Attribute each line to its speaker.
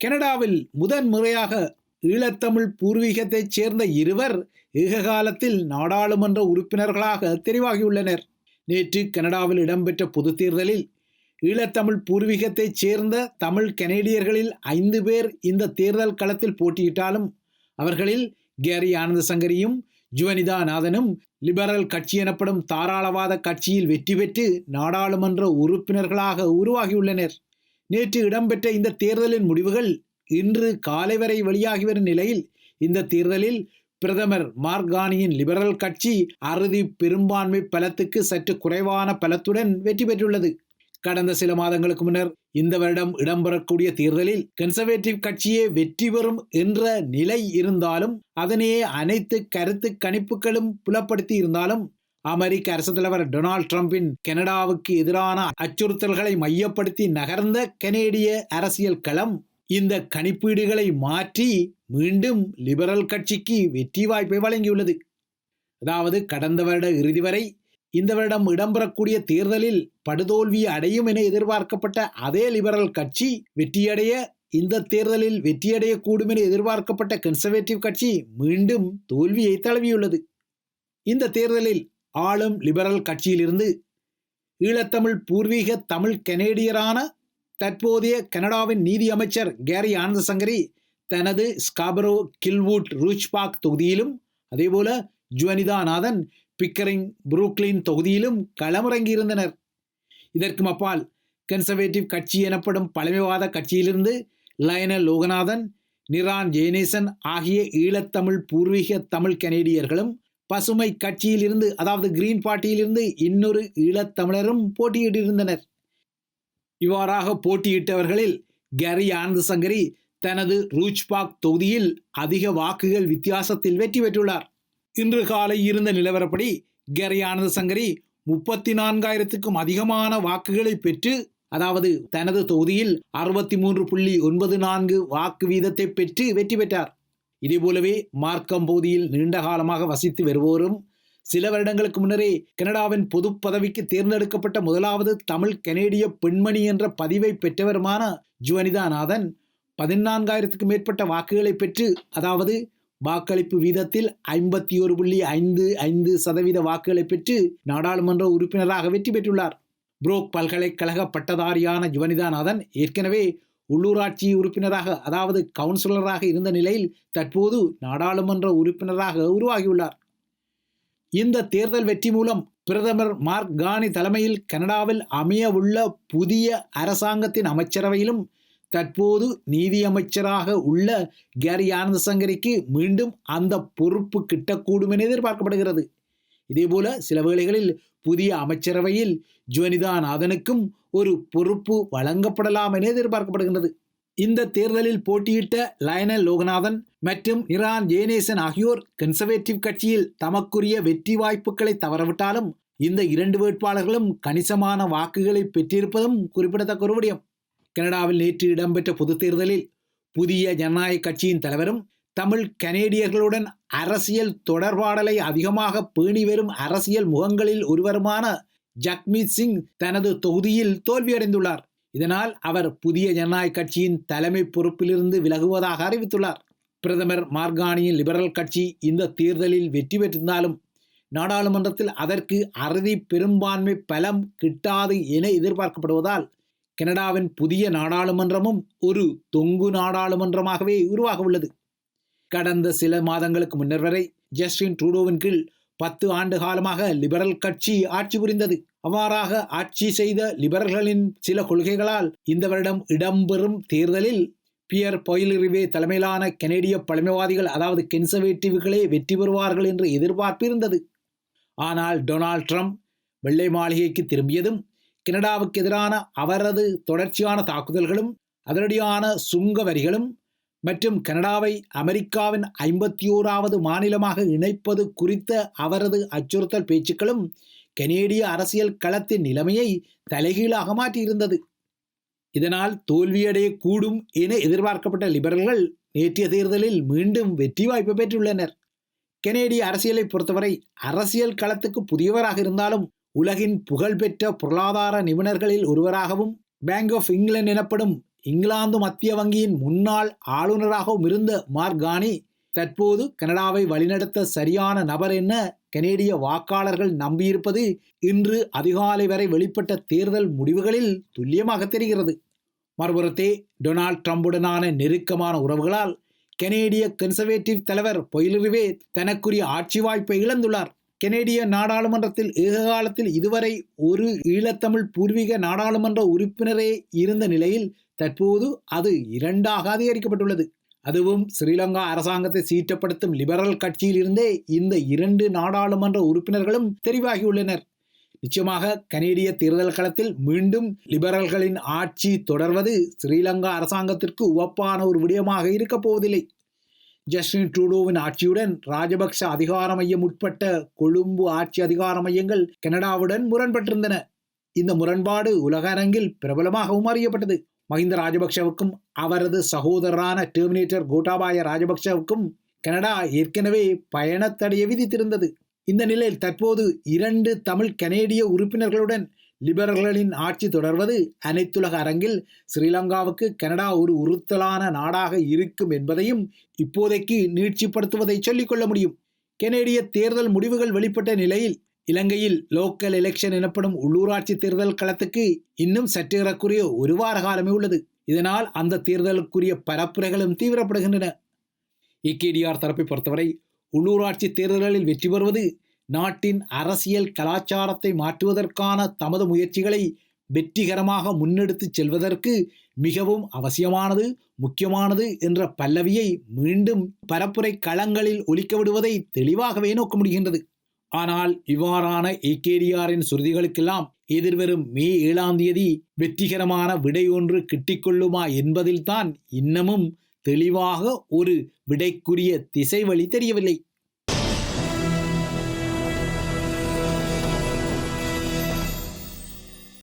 Speaker 1: கனடாவில் முதன் முறையாக ஈழத்தமிழ் பூர்வீகத்தைச் சேர்ந்த இருவர் ஏககாலத்தில் நாடாளுமன்ற உறுப்பினர்களாக தெரிவாகியுள்ளனர். நேற்று கனடாவில் இடம்பெற்ற பொது தேர்தலில் ஈழத்தமிழ் பூர்வீகத்தைச் சேர்ந்த தமிழ் கனேடியர்களில் ஐந்து பேர் இந்த தேர்தல் களத்தில் போட்டியிட்டாலும் அவர்களில் கேரி ஆனந்த சங்கரியும் ஜுவனிதா நாதனும் லிபரல் கட்சி எனப்படும் தாராளவாத கட்சியில் வெற்றி பெற்று நாடாளுமன்ற உறுப்பினர்களாக உருவாகியுள்ளனர். நேற்று இடம்பெற்ற இந்த தேர்தலின் முடிவுகள் இன்று காலை வரை வெளியாகி வரும் நிலையில் இந்த தேர்தலில் பிரதமர் மார்கானியின் லிபரல் கட்சி அறுதி பெரும்பான்மை பலத்துக்கு சற்று குறைவான பலத்துடன் வெற்றி பெற்றுள்ளது. கடந்த சில மாதங்களுக்கு முன்னர் இந்த வருடம் இடம்பெறக்கூடிய தேர்தலில் கன்சர்வேட்டிவ் கட்சியே வெற்றி பெறும் என்ற நிலை இருந்தாலும் அதனையே அனைத்து கருத்து கணிப்புகளும் புலப்படுத்தி இருந்தாலும் அமெரிக்க அரசு தலைவர் டொனால்ட் ட்ரம்பின் கனடாவுக்கு எதிரான அச்சுறுத்தல்களை மையப்படுத்தி நகர்ந்த கனேடிய அரசியல் களம் இந்த கணிப்பீடுகளை மாற்றி மீண்டும் லிபரல் கட்சிக்கு வெற்றி வாய்ப்பை வழங்கியுள்ளது. அதாவது கடந்த வருட இறுதி வரை இந்த வருடம் இடம்பெறக்கூடிய தேர்தலில் படுதோல்வி அடையும் என எதிர்பார்க்கப்பட்ட அதே லிபரல் கட்சி வெற்றியடைய இந்த தேர்தலில் வெற்றியடையக்கூடும் என எதிர்பார்க்கப்பட்ட கன்சர்வேட்டிவ் கட்சி மீண்டும் தோல்வியை தழுவியுள்ளது. இந்த தேர்தலில் ஆளும் லிபரல் கட்சியிலிருந்து ஈழத்தமிழ் பூர்வீக தமிழ் கனேடியரான தற்போதைய கனடாவின் நீதி அமைச்சர் கேரி ஆனந்தசங்கரி தனது ஸ்காபரோ கில்வுட் ரூச்பாக் தொகுதியிலும் அதேபோல ஜுவனிதாநாதன் பிக்கரிங் புரூக்லின் தொகுதியிலும் களமிறங்கியிருந்தனர். இதற்கும் அப்பால் கன்சர்வேட்டிவ் கட்சி எனப்படும் பழமைவாத கட்சியிலிருந்து லயனல் லோகநாதன் நிரான் ஜெயநேசன் ஆகிய ஈழத்தமிழ் பூர்வீக தமிழ் கனேடியர்களும் பசுமை கட்சியிலிருந்து அதாவது கிரீன் பார்ட்டியிலிருந்து இன்னொரு ஈழத்தமிழரும் போட்டியிட்டிருந்தனர். இவ்வாறாக போட்டியிட்டவர்களில் கேரி ஆனந்த சங்கரி தனது ரூச்பாக் தொகுதியில் அதிக வாக்குகள் வித்தியாசத்தில் வெற்றி பெற்றுள்ளார். இன்று காலை இருந்த நிலவரப்படி கேரி ஆனந்த சங்கரி முப்பத்தி நான்காயிரத்துக்கும் அதிகமான வாக்குகளை பெற்று அதாவது தனது தொகுதியில் அறுபத்தி மூன்று புள்ளி ஒன்பது நான்கு வாக்கு வீதத்தை பெற்று வெற்றி பெற்றார். இதேபோலவே மார்க்கம் பகுதியில் நீண்ட காலமாக வசித்து வருவோரும் சில வருடங்களுக்கு முன்னரே கனடாவின் பொது பதவிக்கு தேர்ந்தெடுக்கப்பட்ட முதலாவது தமிழ் கனேடிய பெண்மணி என்ற பதிவை பெற்றவருமான ஜுவனிதா நாதன் மேற்பட்ட வாக்குகளை பெற்று அதாவது வாக்களிப்பு வீதத்தில் ஐம்பத்தி ஒரு புள்ளி ஐந்து ஐந்து சதவீத வாக்குகளை பெற்று நாடாளுமன்ற உறுப்பினராக வெற்றி பெற்றுள்ளார். புரோக் பல்கலைக்கழக பட்டதாரியான ஜுவனிதாநாதன் ஏற்கனவே உள்ளூராட்சி உறுப்பினராக அதாவது கவுன்சிலராக இருந்த நிலையில் தற்போது நாடாளுமன்ற உறுப்பினராக உருவாகியுள்ளார். இந்த தேர்தல் வெற்றி மூலம் பிரதமர் மார்க் கானி தலைமையில் கனடாவில் அமையவுள்ள புதிய அரசாங்கத்தின் அமைச்சரவையிலும் தற்போது நீதி அமைச்சராக உள்ள கேரி ஆனந்த சங்கரிக்கு மீண்டும் அந்த பொறுப்பு கிட்டக்கூடும் என எதிர்பார்க்கப்படுகிறது. இதேபோல சில வேளைகளில் புதிய அமைச்சரவையில் ஜுவனிதா நாதனுக்கும் ஒரு பொறுப்பு வழங்கப்படலாம் என எதிர்பார்க்கப்படுகின்றது. இந்த தேர்தலில் போட்டியிட்ட லயனல் லோகநாதன் மற்றும் இரான் ஜேனேசன் ஆகியோர் கன்சர்வேட்டிவ் கட்சியில் தமக்குரிய வெற்றி வாய்ப்புகளை தவறவிட்டாலும் இந்த இரண்டு வேட்பாளர்களும் கணிசமான வாக்குகளை பெற்றிருப்பதும் குறிப்பிடத்தக்க ஒரு விடயம். கனடாவில் நேற்று இடம்பெற்ற பொதுத் தேர்தலில் புதிய ஜனநாயக கட்சியின் தலைவரும் தமிழ் கனேடியர்களுடன் அரசியல் தொடர்பாடலை அதிகமாக பேணி வரும் அரசியல் முகங்களில் ஒருவருமான ஜக்மீத் சிங் தனது தொகுதியில் தோல்வியடைந்துள்ளார். இதனால் அவர் புதிய ஜனநாயக கட்சியின் தலைமை பொறுப்பிலிருந்து விலகுவதாக அறிவித்துள்ளார். பிரதமர் மார்கானியின் லிபரல் கட்சி இந்த தேர்தலில் வெற்றி பெற்றிருந்தாலும் நாடாளுமன்றத்தில் அதற்கு அறுதி பெரும்பான்மை பலம் கிட்டாது என எதிர்பார்க்கப்படுவதால் கனடாவின் புதிய நாடாளுமன்றமும் ஒரு தொங்கு நாடாளுமன்றமாகவே உருவாக உள்ளது கடந்த சில மாதங்களுக்கு முன்னர் வரை ஜஸ்டின் ட்ரூடோவின் கீழ் பத்து ஆண்டு காலமாக லிபரல் கட்சி ஆட்சி புரிந்தது. அவ்வாறாக ஆட்சி செய்த லிபரல்களின் சில கொள்கைகளால் இந்த வருடம் இடம்பெறும் தேர்தலில் பியர் பொயிலிரிவே தலைமையிலான கனேடிய பழமைவாதிகள் அதாவது கென்சர்வேட்டிவ்களே வெற்றி பெறுவார்கள் என்று எதிர்பார்ப்பு இருந்தது ஆனால் டொனால்ட் ட்ரம்ப் வெள்ளை மாளிகைக்கு திரும்பியதும் கனடாவுக்கு எதிரான அவரது தொடர்ச்சியான தாக்குதல்களும் அதனடியான சுங்க வரிகளும் மற்றும் கனடாவை அமெரிக்காவின் ஐம்பத்தி ஓராவது மாநிலமாக இணைப்பது குறித்த அவரது அச்சுறுத்தல் பேச்சுக்களும் கனேடிய அரசியல் களத்தின் நிலைமையை தலைகீழாக மாற்றியிருந்தது. இதனால் தோல்வியடைய கூடும் என எதிர்பார்க்கப்பட்ட லிபரல்கள் நேற்றைய தேர்தலில் மீண்டும் வெற்றி வாய்ப்பு பெற்றுள்ளனர். கெனேடிய அரசியலை பொறுத்தவரை அரசியல் களத்துக்கு புதியவராக இருந்தாலும் உலகின் புகழ்பெற்ற பொருளாதார நிபுணர்களில் ஒருவராகவும் பேங்க் ஆஃப் இங்கிலாந்து எனப்படும் இங்கிலாந்து மத்திய வங்கியின் முன்னாள் ஆளுநராகவும் இருந்த மார்கானி தற்போது கனடாவை வழிநடத்த சரியான நபர் என்ன கனேடிய வாக்காளர்கள் நம்பியிருப்பது இன்று அதிகாலை வரை வெளிப்பட்ட தேர்தல் முடிவுகளில் துல்லியமாக தெரிகிறது. மறுபுறத்தே டொனால்ட் ட்ரம்புடனான நெருக்கமான உறவுகளால் கனேடிய கன்சர்வேட்டிவ் தலைவர் பொயிலரிவே தனக்குரிய ஆட்சி வாய்ப்பை இழந்துள்ளார். கனேடிய நாடாளுமன்றத்தில் ஏககாலத்தில் இதுவரை ஒரு ஈழத்தமிழ் பூர்வீக நாடாளுமன்ற உறுப்பினரே இருந்த நிலையில் தற்போது அது இரண்டாக அதிகரிக்கப்பட்டுள்ளது. அதுவும் ஸ்ரீலங்கா அரசாங்கத்தை சீற்றப்படுத்தும் லிபரல் கட்சியிலிருந்தே இந்த இரண்டு நாடாளுமன்ற உறுப்பினர்களும் தெரிவாகியுள்ளனர். நிச்சயமாக கனேடிய தேர்தல் களத்தில் மீண்டும் லிபரல்களின் ஆட்சி தொடர்வது ஸ்ரீலங்கா அரசாங்கத்திற்கு உவப்பான ஒரு விடயமாக இருக்கப் போவதில்லை. ஜஸ்டின் ட்ரூடோவின் ஆட்சியுடன் ராஜபக்ஷ அதிகார மையம் உட்பட்ட கொழும்பு ஆட்சி அதிகார மையங்கள் கனடாவுடன் முரண்பட்டிருந்தன. இந்த முரண்பாடு உலக அரங்கில் பிரபலமாகவும் அறியப்பட்டது. மஹிந்த ராஜபக்சவுக்கும் அவரது சகோதரரான டெர்மினேட்டர் கோட்டாபாய ராஜபக்சவுக்கும் கனடா ஏற்கனவே பயணத்தடையை விதித்திருந்தது. இந்த நிலையில் தற்போது இரண்டு தமிழ் கனேடிய உறுப்பினர்களுடன் லிபரல்களின் ஆட்சி தொடர்வது அனைத்துலக அரங்கில் ஸ்ரீலங்காவுக்கு கனடா ஒரு உறுத்தலான நாடாக இருக்கும் என்பதையும் இப்போதைக்கு நீட்சிப்படுத்துவதை சொல்லிக்கொள்ள முடியும். கெனேடிய தேர்தல் முடிவுகள் வெளிப்பட்ட நிலையில் இலங்கையில் லோக்கல் எலெக்ஷன் எனப்படும் உள்ளூராட்சி தேர்தல் களத்துக்கு இன்னும் சற்றேறக்குரிய ஒரு வார காலமே உள்ளது. இதனால் அந்த தேர்தலுக்குரிய பரப்புரைகளும் தீவிரப்படுகின்றன. இகேடிஆர் தரப்பை பொறுத்தவரை உள்ளூராட்சி தேர்தல்களில் வெற்றி பெறுவது நாட்டின் அரசியல் கலாச்சாரத்தை மாற்றுவதற்கான தமது முயற்சிகளை வெற்றிகரமாக முன்னெடுத்துச் செல்வதற்கு மிகவும் அவசியமானது முக்கியமானது என்ற பல்லவியை மீண்டும் பரப்புரை களங்களில் ஒலிக்க விடுவதை தெளிவாகவே நோக்க முடிகின்றது. ஆனால் இவ்வாறான ஏகேடிஆரின் சுருதிகளுக்கெல்லாம் எதிர்வரும் மே ஏழாம் தேதி வெற்றிகரமான விடை ஒன்று கிட்டிக்கொள்ளுமா என்பதில்தான் இன்னமும் தெளிவாக ஒரு விடைக்குரிய திசை வழி தெரியவில்லை.